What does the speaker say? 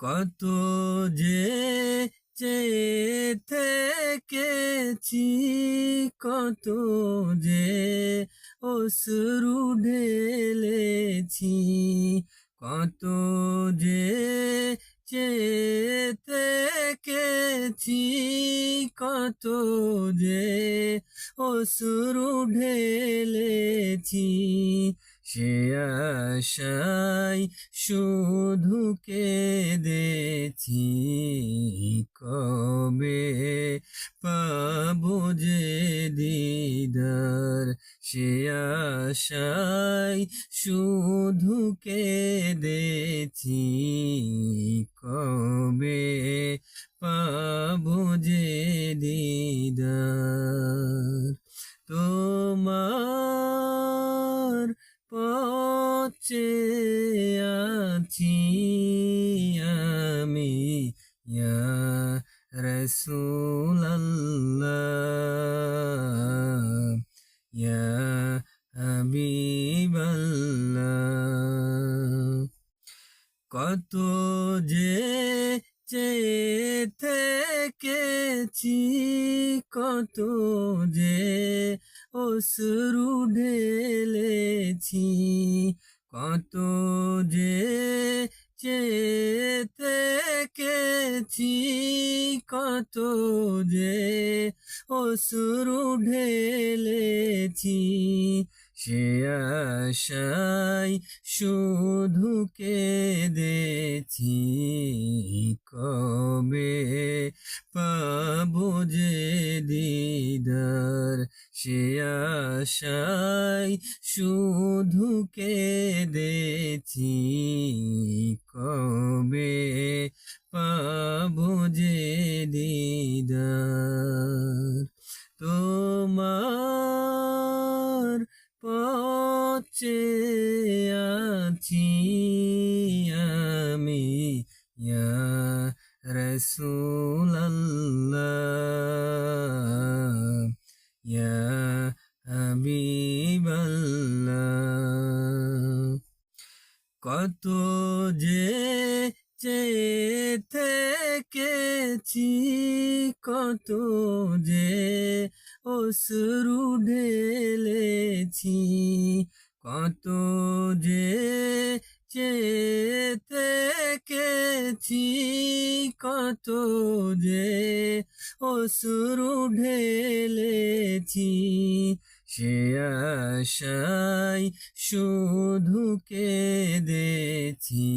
কত যে চেয়ে থেকেছি, কত যে অশ্রু ঢেলেছি, কত যে চেয়ে থেকেছি, কত যে অশ্রু ঢেলেছি। সে আশায় শুধু কেঁদেছি, কবে পাবো যে দিদার? সে আশায় শুধু কেঁদেছি, কবে পাবো যে দিদার? তোমার পচে আছি আমি। ইয়া রসুলাল্লাহ। ইয়া হাবিবাল্লাহ। কত যে চেয়ে থেকেছি কত যে অশ্রু ঢেলেছি কত যে চেয়ে থেকেছি কত যে অশ্রু ঢেলেছি। সে আশায় শুধু কেঁদেছি। কবে পাবো যে দিদার সে আশায় শুধু কেঁদেছি। কবে পাবো যে দিদার তোমার পচে আছি আমি। ইয়া কত যে চেয়ে থেকেছি, কত যে অশ্রু ঢেলেছি, কত যে চেয়ে থেকেছি, কত যে অশ্রু ঢেলেছি। সে আশায় শুধু কেঁদেছি।